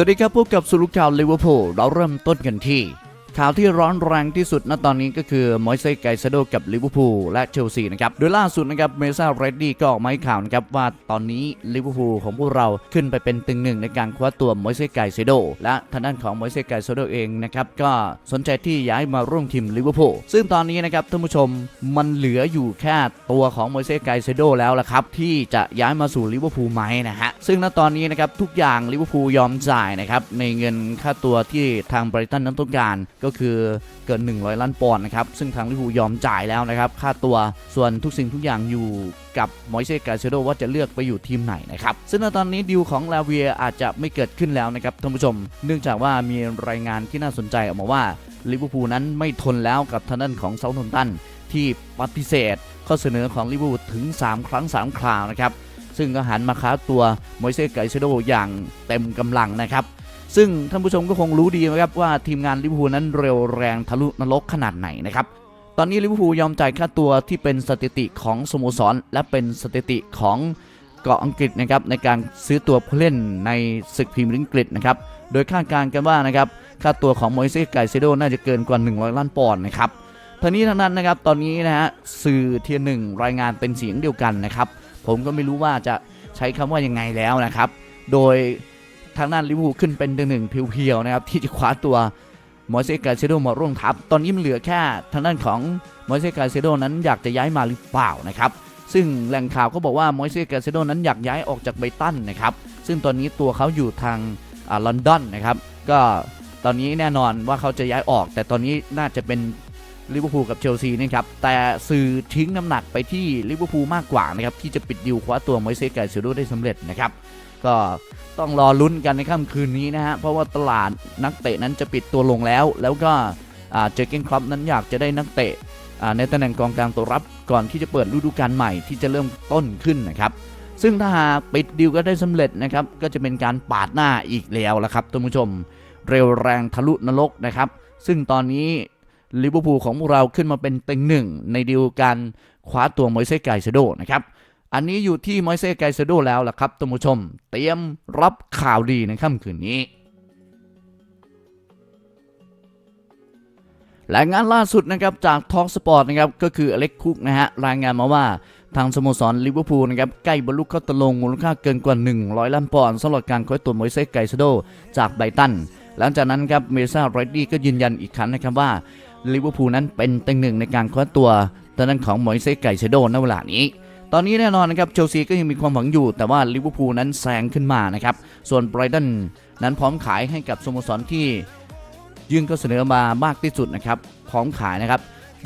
สวัสดีครับพบกับสุลุข่าวลิเวอร์พูลเราเริ่มต้นกันที่ ข่าวที่ร้อนแรงที่สุดณตอนนี้ก็คือมอยเซไกซาโดกับลิเวอร์พูลและเชลซีนะครับ โดยล่าสุดนะครับเมซ่าเรดดี้ก็ออกมาให้ข่าวนะครับว่าตอนนี้ลิเวอร์พูลของพวกเราขึ้นไปเป็นตึงหนึ่งในการคว้าตัวมอยเซไกซาโดและทางด้านของมอยเซไกซาโดเองนะครับก็สนใจที่ย้ายมาร่วมทีมลิเวอร์พูลซึ่งตอนนี้นะครับท่านผู้ชมมันเหลืออยู่แค่ตัวของมอยเซไกซาโดแล้วละครับที่จะย้ายมาสู่ลิเวอร์พูลไหมนะฮะซึ่งณตอนนี้นะครับทุกอย่างลิเวอร์พูลยอมจ่ายนะครับในเงินค่าตัวที่ทางไบรตันนั้นต้องการก็็คือเกิน 100 ล้านปอนด์นะครับ ซึ่งทางลิเวอร์พูลยอมจ่ายแล้วนะครับ ค่าตัวส่วนทุกสิ่งทุกอย่างอยู่กับมอยเซไกซาโดว่าจะเลือกไปอยู่ทีมไหนนะครับ ซึ่งตอนนี้ดีลของลาเวียอาจจะไม่เกิดขึ้นแล้วนะครับท่านผู้ชม เนื่องจากว่ามีรายงานที่น่าสนใจออกมาว่าลิเวอร์พูลนั้นไม่ทนแล้วกับทางด้านของเซาท์แฮมป์ตันที่ปฏิเสธ ข้อเสนอของลิเวอร์พูลถึง 3 ครั้ง 3 คราวนะครับซึ่งก็หันมาค้าตัวมอยเซไกเซโดอย่างเต็มกำลังนะครับ ซึ่งท่านผู้ชมก็คงรู้ดีนะครับว่าทีมงานลิเวอร์พูลนั้นเร็วแรงทะลุนรกขนาดไหนนะครับตอนนี้ลิเวอร์พูลยอมจ่ายค่าตัวที่เป็นสถิติของสโมสร และเป็นสถิติของเกาะอังกฤษนะครับในการซื้อตัวผู้เล่นในศึกพรีเมียร์ลีกอังกฤษนะครับโดยคาดการณ์กันว่านะครับค่าตัวของมอยเซไกเซโดน่าจะเกินกว่า 100 ล้านปอนด์นะครับทั้งนี้ทั้งนั้นนะครับตอนนี้นะฮะสื่อเทียหนึ่งรายงานเป็นเสียงเดียวกันนะครับผมก็ไม่รู้ว่าจะใช้คำว่ายังไงแล้วนะครับ โดย ทางด้านลิเวอร์พูลขึ้นเป็นหนึ่งเพียวๆนะครับที่จะคว้าตัวมอยเซกาเซโดมาร่วมทัพ ตอนนี้มันเหลือแค่ทางด้านของมอยเซกาเซโดนั้นอยากจะย้ายมาหรือเปล่านะครับ ซึ่งแหล่งข่าวก็บอกว่ามอยเซกาเซโดนั้นอยากย้ายออกจากไบตันนะครับ ซึ่งตอนนี้ตัวเขาอยู่ทางลอนดอนนะครับ ก็ตอนนี้แน่นอนว่าเขาจะย้ายออก แต่ตอนนี้น่าจะเป็นลิเวอร์พูลกับเชลซีนะครับ แต่สื่อทิ้งน้ำหนักไปที่ลิเวอร์พูลมากกว่านะครับที่จะปิดดิวคว้าตัวมอยเซสไกเซโดได้สำเร็จนะครับ ก็ต้องรอลุ้นกันในค่ำคืนนี้นะฮะ เพราะว่าตลาดนักเตะนั้นจะปิดตัวลงแล้ว แล้วก็เจอเก้นคลับนั้นอยากจะได้นักเตะในตำแหน่งกองกลางตัวรับก่อนที่จะเปิดฤดูกาลใหม่ที่จะเริ่มต้นขึ้นนะครับ ซึ่งถ้าหากปิดดิวก็ได้สำเร็จนะครับ ก็จะเป็นการปาดหน้าอีกแล้วละครับท่านผู้ชม เร็วแรงทะลุนรกนะครับ ซึ่งตอนนี้ลิเวอร์พูลของพวกเราขึ้นมาเป็นเต็งหนึ่งในดีลการคว้าตัวมอยเซไกเซโดนะครับ อันนี้อยู่ที่มอยเซไกเซโดแล้วล่ะครับท่านผู้ชม เตรียมรับข่าวดีในค่ำคืนนี้และงานล่าสุดนะครับจากทอ k สปอร์ตนะครับก็คืออเล็กคุกนะฮะรายงานมาว่าทางสโมสรลิเวอร์พูลนะครับใกล้บรรลุข้อตกลงมูลค่าเกินกว่า 100 ล้านปอนด์สำหรับการคว้าตัวมอยเซไกเซโดจากไบรตันหลังจากนั้นครับเมซ่าไรดี้ก็ยืนยันอีกครั้งนะครับว่าลิเวอร์พูลนั้นเป็นต็งหนึ่งในการคว้าตัวตอนนั้นของมอยเซไกเซโดในเวลานี้ ตอนนี้แน่นอนนะครับเชลซีก็ยังมีความหวังอยู่ แต่ว่าลิเวอร์พูลนั้นแซงขึ้นมานะครับ ส่วนไบรตันนั้นพร้อมขายให้กับสโมสรที่ยื่นข้อเสนอมามากที่สุดนะครับพร้อมขายนะครับ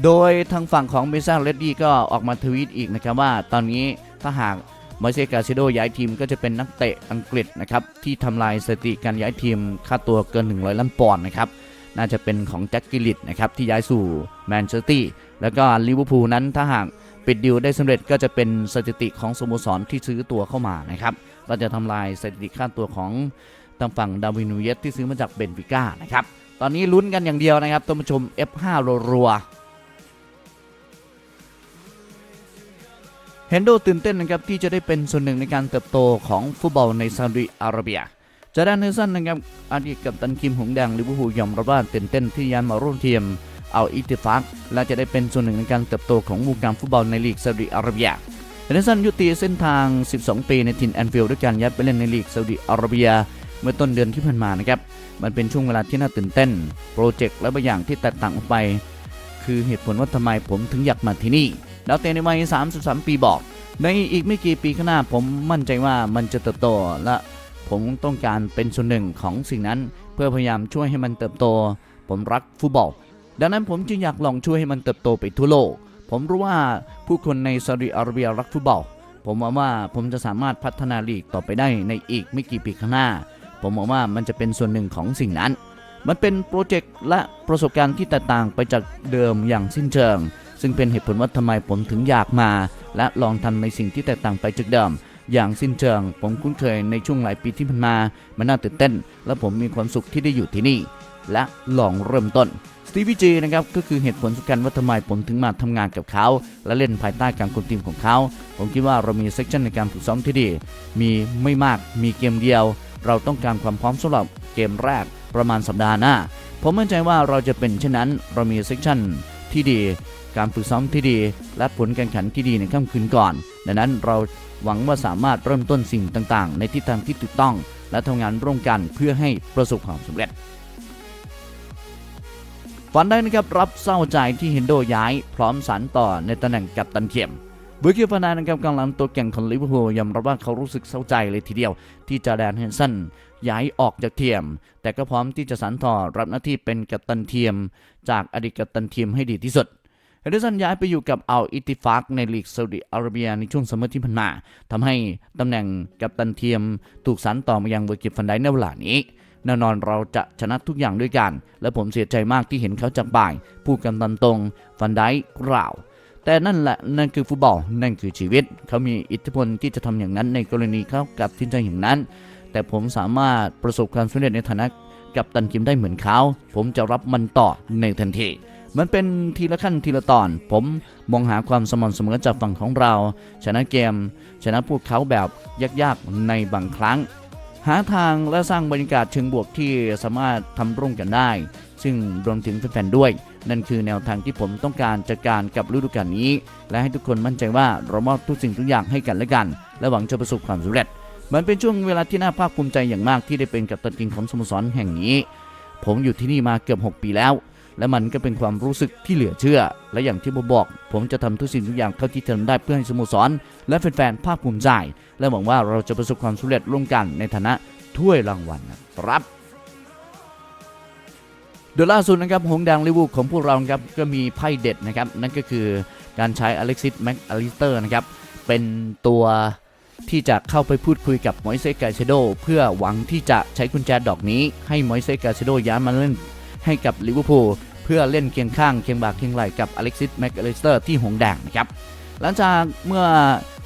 โดยทางฝั่งของเมซ่าเรดดี้ก็ออกมาทวีตอีกนะครับว่าตอนนี้ถ้าหากมอยเซกาซิโดย้ายทีมก็จะเป็นนักเตะอังกฤษนะครับที่ทำลายสถิติการย้ายทีมค่าตัวเกิน 100 ล้านปอนด์นะครับน่าจะเป็นของแจ็คกิลลิตนะครับที่ย้ายสู่แมนเชสเตอร์แล้วก็ลิเวอร์พูลนั้นถ้าหาก ปิดดิวได้สำเร็จก็จะเป็นสถิติของสโมสรที่ซื้อตัวเข้ามานะครับก็จะทำลายสถิติค่าตัวของทางฝั่งดาวินูเยสที่ซื้อมาจากเบนฟิก้านะครับตอนนี้ลุ้นกันอย่างเดียวนะครับท่านผู้ชม F5 รัวเฮนโดตื่นเต้นนะครับที่จะได้เป็นส่วนหนึ่งในการเติบโตของฟุตบอลในซาอุดิอาระเบียจาดานเนลสันนะครับอดีตกัปตันทีมหงแดงลิเวอร์พูลยอมรับว่าตื่นเต้นที่ย้ายมาร่วมทีม เอาอิติฟักและจะได้เป็นส่วนหนึ่งในการเติบโตของวงการฟุตบอลในลีกซาอุดิอาระเบียเฮนเดอร์สันยุติเส้นทาง 12 ปีในถิ่นแอนฟิลด์ด้วยการย้ายไปเล่นในลีกซาอุดิอาระเบียเมื่อต้นเดือนที่ผ่านมานะครับ มันเป็นช่วงเวลาที่น่าตื่นเต้น โปรเจกต์และบางอย่างที่แตกต่างออกไป คือเหตุผลว่าทำไมผมถึงอยากมาที่นี่ ดาวเตนในวัย 33 ปีบอก ในอีกไม่กี่ปีข้างหน้าผมมั่นใจว่ามันจะเติบโต และผมต้องการเป็นส่วนหนึ่งของสิ่งนั้น เพื่อพยายามช่วยให้มันเติบโต ผมรักฟุตบอล ดังนั้นผมจึงอยากลองช่วยให้มันเติบโตไปทั่วโลก ผมรู้ว่าผู้คนในซาอุดิอาระเบียรักฟุตบอล ผมหวังว่าผมจะสามารถพัฒนาลีกต่อไปได้ในอีกไม่กี่ปีข้างหน้า ผมหวังว่ามันจะเป็นส่วนหนึ่งของสิ่งนั้น มันเป็นโปรเจกต์และประสบการณ์ที่แตกต่างไปจากเดิมอย่างสิ้นเชิง ซึ่งเป็นเหตุผลว่าทำไมผมถึงอยากมา และลองทำในสิ่งที่แตกต่างไปจากเดิมอย่างสิ้นเชิง ผมคุ้นเคยในช่วงหลายปีที่ผ่านมา มันน่าตื่นเต้น และผมมีความสุขที่ได้อยู่ที่นี่ และลองเริ่มต้น ตีวีจีนะครับก็คือเหตุผลสำคัญว่าทำไมผมถึงมาทำงานกับเขา และเล่นภายใต้การคุมทีมของเขา ผมคิดว่าเรามีเซกชันในการฝึกซ้อมที่ดี มีไม่มากมีเกมเดียว เราต้องการความพร้อมสำหรับเกมแรกประมาณสัปดาห์หน้า ผมมั่นใจว่าเราจะเป็นเช่นนั้น เรามีเซสชั่นที่ดี การฝึกซ้อมที่ดี และผลการแข่งขันที่ดีในค่ำคืนก่อน ดังนั้นเราหวังว่าสามารถเริ่มต้นสิ่งต่างๆ ในทิศทางที่ถูกต้อง และทำงานร่วมกันเพื่อให้ประสบความสำเร็จ ฝันได้นะครับรับเศร้าใจที่เฮนโดย้าย พร้อมสานต่อในตำแหน่งกัปตันเทียมเบอร์คิวฟานานะครับกำลังตัวแก่งของลิเวอร์พูลยอมรับว่าเขารู้สึกเศร้าใจเลยทีเดียว ที่จาแดนเฮนสันย้ายออกจากเทียม แต่ก็พร้อมที่จะสานต่อรับหน้าที่เป็นกัปตันเทียม จากอดีตกัปตันเทียมให้ดีที่สุดเฮนเดอร์สันย้ายไปอยู่กับอัลอิติฟากในลีกซาอุดิอาระเบียในช่วงซัมเมอร์ที่ผ่านมาทำให้ตำแหน่งกัปตันเทียมถูกสานต่อมายังเวอร์กิฟฟันไดในเวลานี้ แน่นอนเราจะชนะทุกอย่างด้วยกัน และผมเสียใจมากที่เห็นเขาจากบ่าย พูดกันตามตรงฟันได้กล่าว แต่นั่นแหละนั่นคือฟุตบอลนั่นคือชีวิต เขามีอิทธิพลที่จะทำอย่างนั้นในกรณีเขากับทินใจอย่างนั้น แต่ผมสามารถประสบความสำเร็จในฐานะกัปตันทีมได้เหมือนเขา ผมจะรับมันต่อในทันที มันเป็นทีละขั้นทีละตอน ผมมองหาความสม่ำเสมอจากฝั่งของเรา ชนะเกม ชนะพวกเขาแบบยากๆในบางครั้ง หาทางและสร้างบรรยากาศเชิงบวกที่สามารถทำร่วมกันได้ ซึ่งรวมถึงแฟนๆด้วย นั่นคือแนวทางที่ผมต้องการจัดการกับฤดูกาลนี้ และให้ทุกคนมั่นใจว่าเรามอบทุกสิ่งทุกอย่างให้กันและกัน และหวังจะประสบความสำเร็จ มันเป็นช่วงเวลาที่น่าภาคภูมิใจอย่างมากที่ได้เป็นกัปตันทีมของสโมสรแห่งนี้ ผมอยู่ที่นี่มาเกือบ 6 ปีแล้ว และมันก็เป็นความรู้สึกที่เหลือเชื่อ และอย่างที่ผมบอก ผมจะทำทุกสิ่งทุกอย่างเท่าที่ทำได้เพื่อให้สโมสร และแฟนๆภาคภูมิใจ และหวังว่าเราจะประสบความสำเร็จร่วมกันในฐานะถ้วยรางวัลนะครับโดยล่าสุดนะครับหงแดงลิเวอร์พูของพวกเราครับก็มีไพ่เด็ดนะครับนั่นก็คือการใช้อเล็กซิสแม็กอลิสเตอร์นะครับเป็นตัวที่จะเข้าไปพูดคุยกับมอยเซกาเซโดเพื่อหวังที่จะใช้กุญแจดอกนี้ให้มอยเซกาเซโดย้ายมาเล่น ให้กับลิเวอร์พูลเพื่อเล่นเคียงข้างเคียงบ่าเคียงไหลกับอเล็กซิสแม็กอลิสเตอร์ที่หงแดงนะครับหลังจากเมื่อ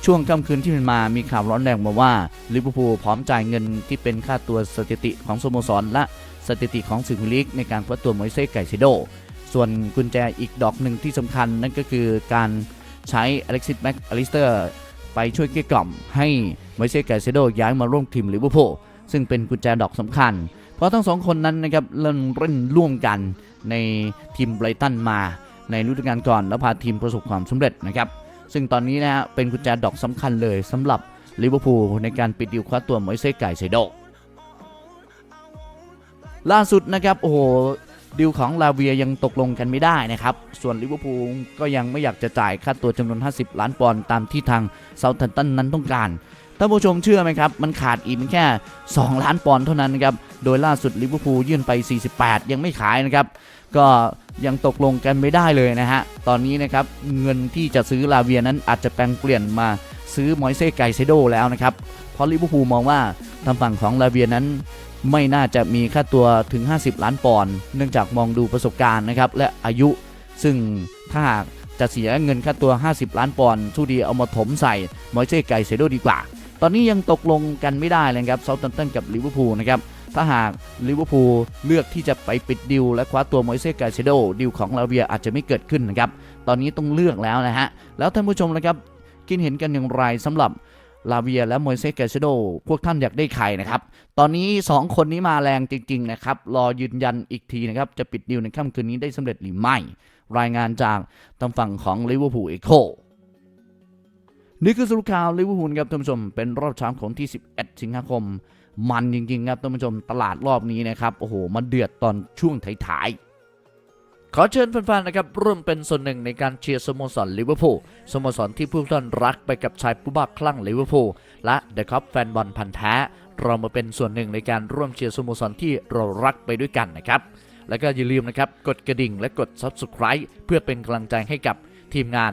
ช่วงค่ำคืนที่ผ่านมามีข่าวร้อนแรงมาว่าลิเวอร์พูลพร้อมจ่ายเงินที่เป็นค่าตัวสถิติของสโมสรและสถิติของสึกลีกในการคว้าตัวมอยเซ่ไก่ซิโด ส่วนกุญแจอีกดอกหนึ่งที่สำคัญนั่นก็คือการใช้อเล็กซิสแม็กอลิสเตอร์ไปช่วยเกลี้ยกล่อมให้มอยเซ่ไก่ซิโดย้ายมาร่วมทีมลิเวอร์พูลซึ่งเป็นกุญแจดอกสำคัญ เพราะทั้งสองคนนั้นนะครับเล่นเล่นร่วมกันในทีมไบรตันมา ในฤดูกาลก่อนแล้วพาทีมประสบความสำเร็จนะครับซึ่งตอนนี้นะฮะเป็นกุญแจดอกสำคัญเลยสำหรับลิเวอร์พูลในการปิดดิวคว้าตัวมอยเซ่ไก่ไซโดล่าสุดนะครับโอ้โหดิวของลาเวียยังตกลงกันไม่ได้นะครับ ส่วนลิเวอร์พูลก็ยังไม่อยากจะจ่ายค่าตัวจำนวน 50 ล้านปอนด์ตามที่ทางเซาท์แฮมป์ตันนั้นต้องการ ท่านผู้ชมเชื่อไหมครับ มันขาดอีกแค่ 2 ล้านปอนด์เท่านั้นนะครับ โดยล่าสุดลิเวอร์พูลยื่นไป 48 ยังไม่ขายนะครับ ก็ยังตกลงกันไม่ได้เลยนะฮะ ตอนนี้นะครับเงินที่จะซื้อลาเวียนั้นอาจจะแปลงเปลี่ยนมาซื้อมอยเซ่ไกเซโดแล้วนะครับ เพราะลิเวอร์พูลมองว่าทางฝั่งของลาเวียนั้นไม่น่าจะมีค่าตัวถึง 50 ล้านปอนด์ เนื่องจากมองดูประสบการณ์นะครับและอายุ ซึ่งถ้าหากจะเสียเงินค่าตัว 50 ล้านปอนด์สู้ดีเอามาถมใส่มอยเซ่ไกเซโดดีกว่า ตอนนี้ยังตกลงกันไม่ได้เลยครับเซาท์แฮมป์ตันกับลิเวอร์พูลนะครับถ้าหากลิเวอร์พูลเลือกที่จะไปปิดดิวและคว้าตัวมอยเซ่กาเซโดดิวของลาเวียอาจจะไม่เกิดขึ้นนะครับตอนนี้ต้องเลือกแล้วนะฮะแล้วท่านผู้ชมนะครับคิดเห็นกันอย่างไรสำหรับลาเวียและมอยเซ่กาเซโดพวกท่านอยากได้ใครนะครับ ตอนนี้ 2 คนนี้มาแรงจริง ๆ นะครับ รอยืนยันอีกทีนะครับ จะปิดดิวในค่ำคืนนี้ได้สำเร็จหรือไม่ รายงานจากทางฝั่งของลิเวอร์พูลเอโค นี่คือสรุปข่าวลิเวอร์พูลครับท่านผู้ชม เป็นรอบเช้าของที่ 11 สิงหาคม มันจริงๆครับท่านผู้ชมตลาดรอบนี้นะครับโอ้โหมันเดือดตอนช่วงท้ายๆขอเชิญแฟนๆนะครับร่วมเป็นส่วนหนึ่งในการเชียร์สโมสรลิเวอร์พูลสโมสรที่ผู้ท่านรักไปกับชายผู้บ้าคลั่งลิเวอร์พูลและเดอะคัพแฟนบอลพันธ์แท้เรามาเป็นส่วนหนึ่งในการร่วมเชียร์สโมสรที่เรารักไปด้วยกันนะครับแล้วก็อย่าลืมนะครับกดกระดิ่งและกด Subscribe เพื่อเป็นกำลังใจให้กับทีมงาน